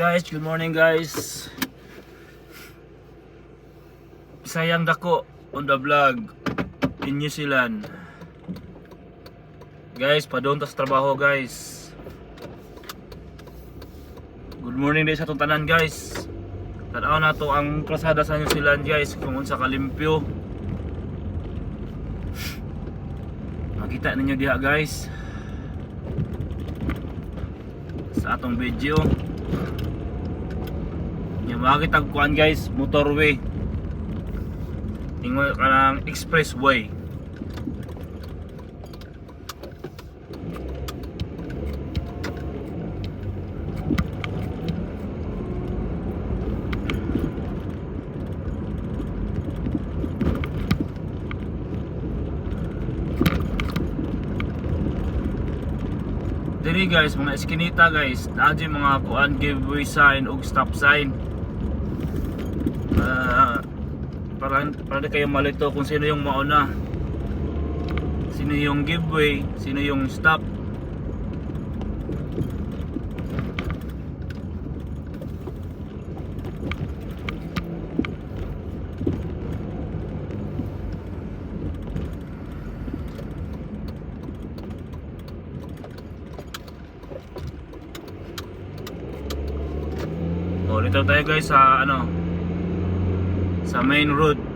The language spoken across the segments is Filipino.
Guys, good morning guys. Sayang dako on the vlog in New Zealand. Guys, padong tas trabaho guys. Good morning din sa atong tanan guys. Tanaw na to ang krasada sa New Zealand guys kung unsa kalimpyo. Makita ninyo diha guys. Sa atong video. Yung mga kitag kuan guys, motorway. Ingon ka ng expressway. Diri guys, mga eskinita guys, yung mga kuan giveaway sign ug stop sign. Ah, para para kayo malito kung sino yung mauna. Sino yung giveaway, sino yung stop. Dito tayo guys sa ano sa main road.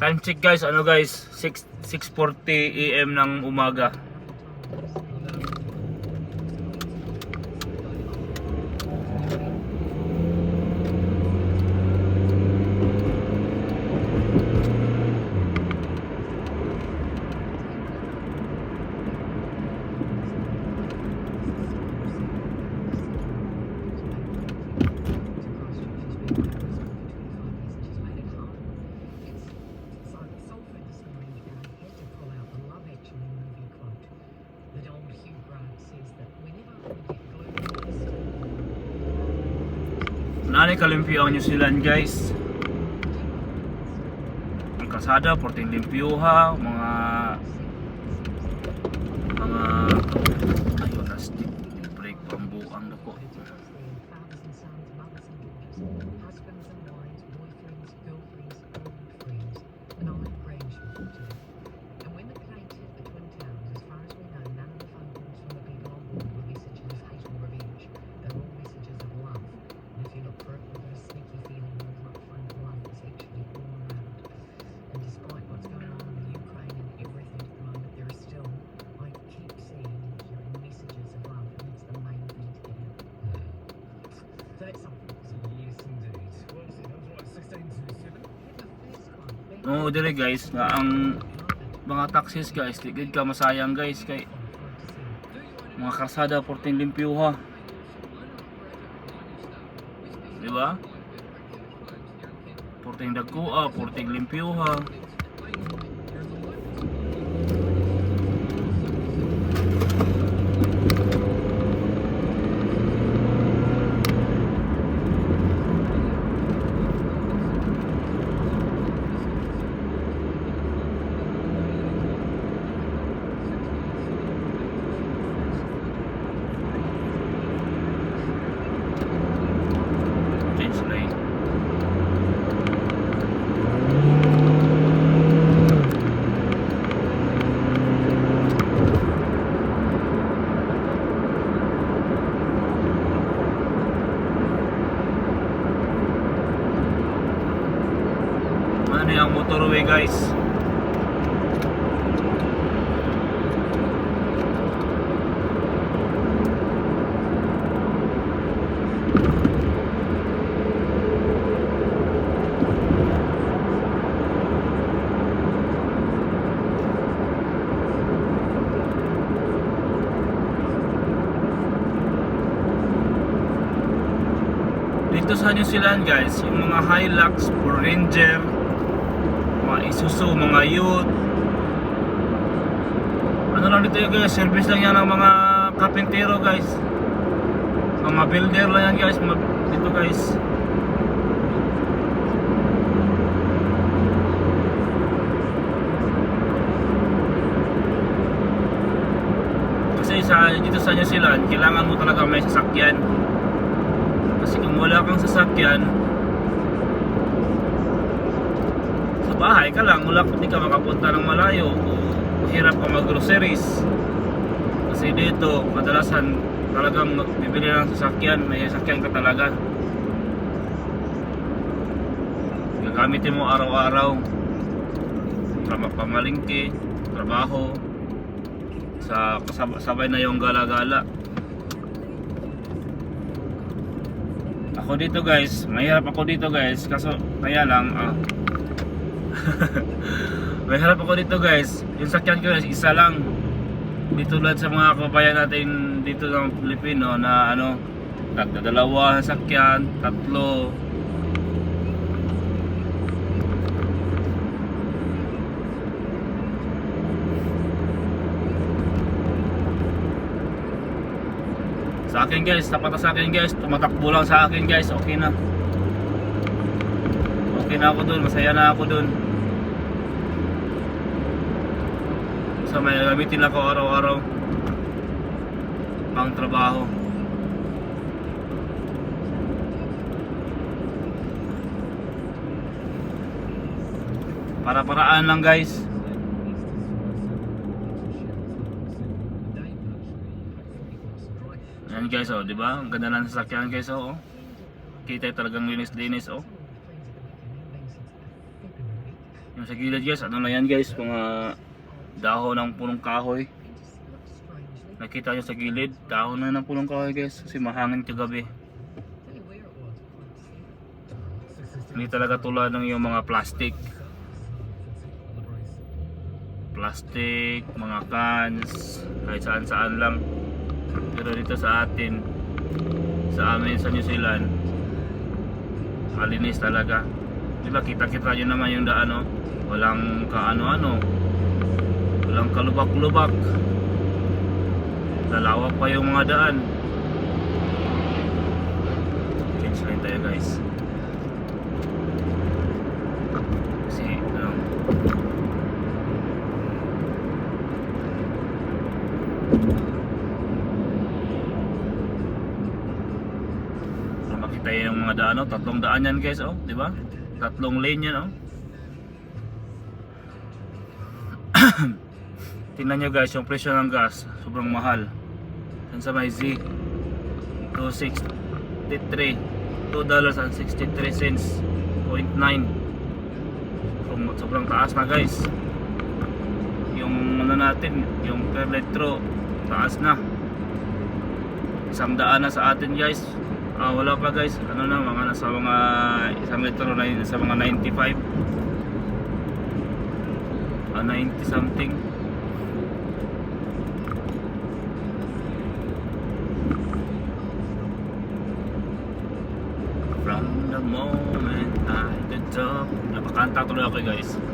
Time check guys, ano guys, 6 6:40 AM ng umaga. Nani kalimpyo ang New Zealand guys. Ang kasada, porting limpyuha, mga mga Oo, dire guys, nga ang mga taxis guys, di gid ka masayang guys kay mga kalsada porting limpyuha. Di ba? Porting dagkuha, porting limpyuha. Change motorway guys. Dito sa New Zealand guys yung mga Hilux, Ranger mga Isuzu, mga Youth. Ano lang dito yun guys, service lang yan ng mga kapintero guys. Mga builder lang yan guys, mga dito guys. Kasi sa dito sa New Zealand, kailangan mo talaga may sasakyan. Kasi kung wala kang sasakyan, sa bahay ka lang, wala hindi ka makapunta ng malayo mahirap ka mag-groceries. Kasi dito, kadalasan talagang bibili ng sasakyan, may sasakyan ka talaga. Gagamitin mo araw-araw. Trabaho pamalingki, trabaho, sa kasab- sabay na yung gala-gala. Ako dito guys, mahirap ako dito guys, kaso kaya lang ah. mahirap ako dito guys. Yung sakyan ko guys, isa lang. Di tulad sa mga kababayan natin dito ng Pilipino na ano, nagdadalawa sakyan, tatlo. Sa akin guys, tapat sa akin guys, tumatakbo lang sa akin guys, okay na. Okay na ako dun, masaya na ako dun. Sa may gamitin ako araw-araw. Pang trabaho. Para-paraan lang guys. Ayan guys oh, di ba? Ang ganda ng sasakyan guys oh. oh. Kita talagang linis-linis oh. Yung sa gilid guys, ano na yan guys, mga dahon ng punong kahoy. Nakita nyo sa gilid, dahon na ng punong kahoy guys, kasi mahangin kagabi. Hindi talaga tulad ng yung mga plastic. Plastic, mga cans, kahit saan saan lang. Pero dito sa atin, sa amin sa New Zealand, malinis talaga. Diba kita-kita nyo naman yung daan oh. Walang kaano-ano. Walang kalubak-lubak. Lalawak pa yung mga daan. Change lane tayo guys. Kasi Para makita yung mga daan, oh. tatlong daan yan guys, oh, di ba? Tatlong lane yan, oh. Tingnan nyo guys, yung presyo ng gas, sobrang mahal. Yan sa may Z, 263, 2 dollars and 63 cents, 0.9. Sobrang, sobrang taas na guys. Yung ano natin, yung per litro, taas na. Isang daan na sa atin guys. Ah, wala pa guys. Ano na, mga nasa mga isang litro na sa mga 95. Ah, 90 something. From the moment I could talk. Napakanta tuloy ako guys.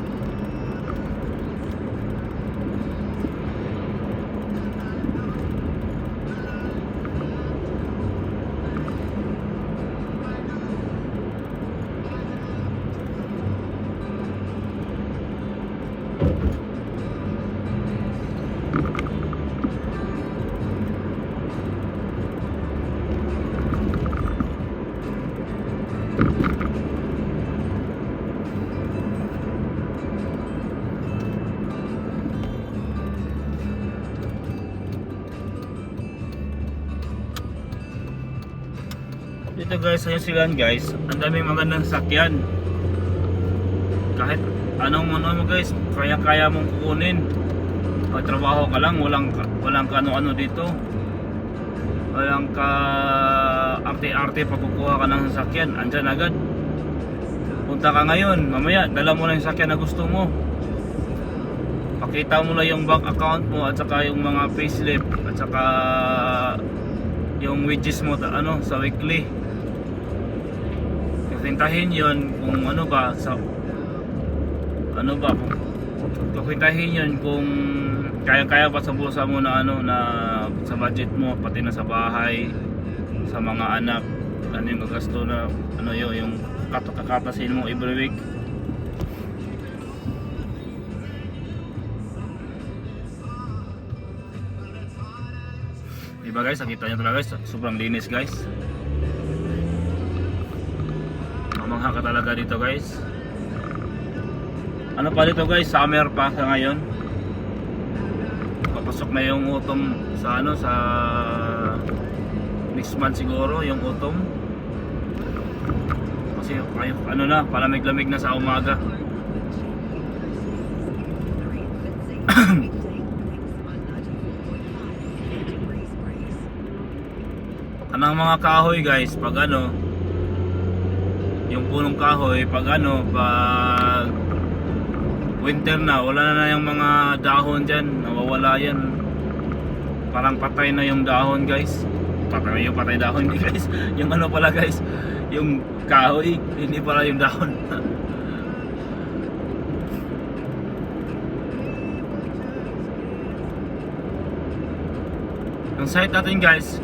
Dito guys, sa Zealand guys, ang daming magandang sakyan. Kahit anong ano mo guys, kaya-kaya mong kukunin. Pagtrabaho ka lang, walang walang kano-ano dito. Walang ka arte-arte pagkukuha ka ng sasakyan, andyan agad. Punta ka ngayon, mamaya dala mo na yung sasakyan na gusto mo. Pakita mo lang yung bank account mo at saka yung mga payslip at saka yung wages mo ano sa weekly Patintahin yon kung ano ba sa ano ba kung patintahin yon kung kaya-kaya ba sa bulsa mo na ano na sa budget mo pati na sa bahay sa mga anak ano yung gagasto na ano yun yung kat- kakatasin mo every week Diba guys, nakita nyo talaga guys, sobrang linis guys. Talaga dito guys. Ano pa dito guys, summer pa sa ngayon. Papasok na yung autumn sa ano, sa next month siguro, yung autumn. Kasi ano na, palamig-lamig na sa umaga. Anong mga kahoy guys, pag ano, yung punong kahoy, pag ano, pag winter na, wala na yung mga dahon dyan, nawawala yan. Parang patay na yung dahon guys. Patay yung patay dahon guys. Yung ano pala guys, yung kahoy, hindi pala yung dahon. Ang site natin guys,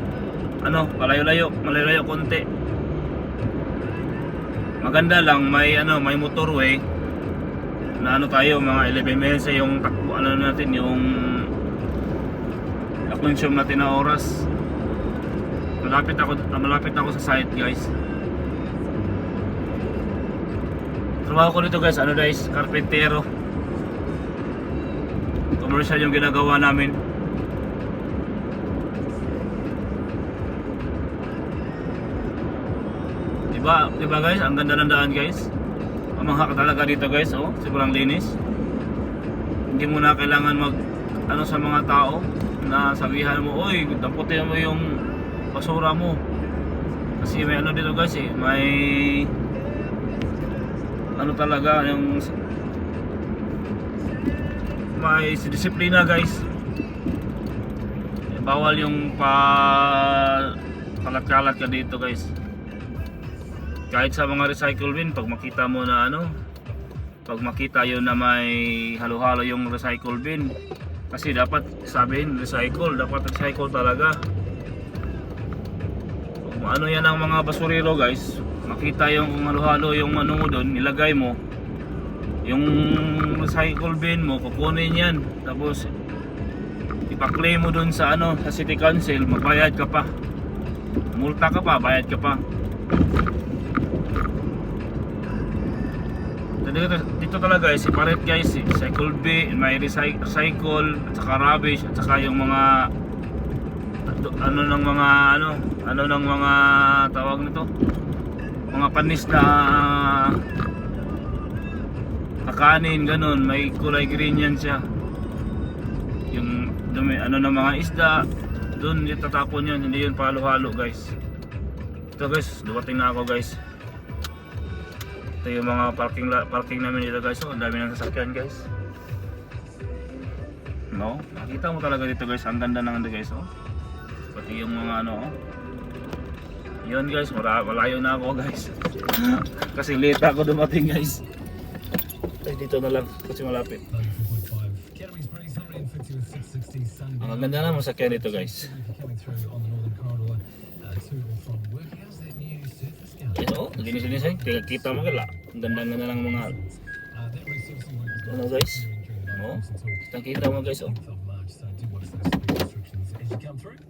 ano, malayo-layo, malayo-layo konti. Maganda lang, may ano, may motorway na ano tayo, mga 11 minutes sa yung takbo, ano natin, yung consume natin na oras. Malapit ako, malapit ako sa site guys. Trabaho ko dito guys, ano guys, karpentero. Commercial yung ginagawa namin. Diba, diba guys, ang ganda ng daan guys. Pamangha ka talaga dito guys, oh, sobrang linis. Hindi mo na kailangan mag ano sa mga tao na sabihan mo, oy, damputin mo yung basura mo. Kasi may ano dito guys eh, may ano talaga yung may disiplina guys. Bawal yung pa kalat-kalat ka dito guys kahit sa mga recycle bin pag makita mo na ano pag makita yun na may halo-halo yung recycle bin kasi dapat sabihin recycle dapat recycle talaga. Kung ano yan ang mga basurero guys makita yung kung halo-halo yung ano mo doon nilagay mo yung recycle bin mo kukunin yan. Tapos ipa-claim mo doon sa ano sa city council magbayad ka pa. Multa ka pa bayad ka pa dito, dito talaga guys, separate guys, eh. cycle bin, may recy- recycle, at saka rubbish, at saka yung mga ano ng mga ano, ano ng mga tawag nito, mga panis na kakanin, ganun, may kulay green yan siya. Yung dumi, ano ng mga isda, doon yung tatapon yun, hindi yun palo-halo guys. Ito guys, dumating na ako guys. Ito yung mga parking parking namin dito guys. Oh, ang dami ng sasakyan guys. No? Nakita mo talaga dito guys. Ang ganda ng ano guys. Oh. Pati yung mga ano. Oh. Yun guys. Mara- malayo na ako guys. kasi late ako dumating guys. Ay, dito na lang. Kasi malapit. 94.5. Ketamine Springs, 150 with 660 Sunday. Ang ganda na ng sasakyan dito guys. Linis-linis eh. Tingnan kita mo kala. Ang ganda-ganda ng mga... Ano, guys? the Oh. Nakita mo guys oh. 10th of March, so do watch those speed restrictions as you come through.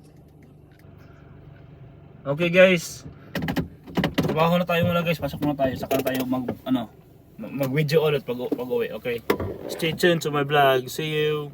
Okay guys. Trabaho na tayo muna guys. Pasok muna tayo. Saka na tayo mag ano mag video ulit pag pag uwi. Okay. Stay tuned to my vlog. See you.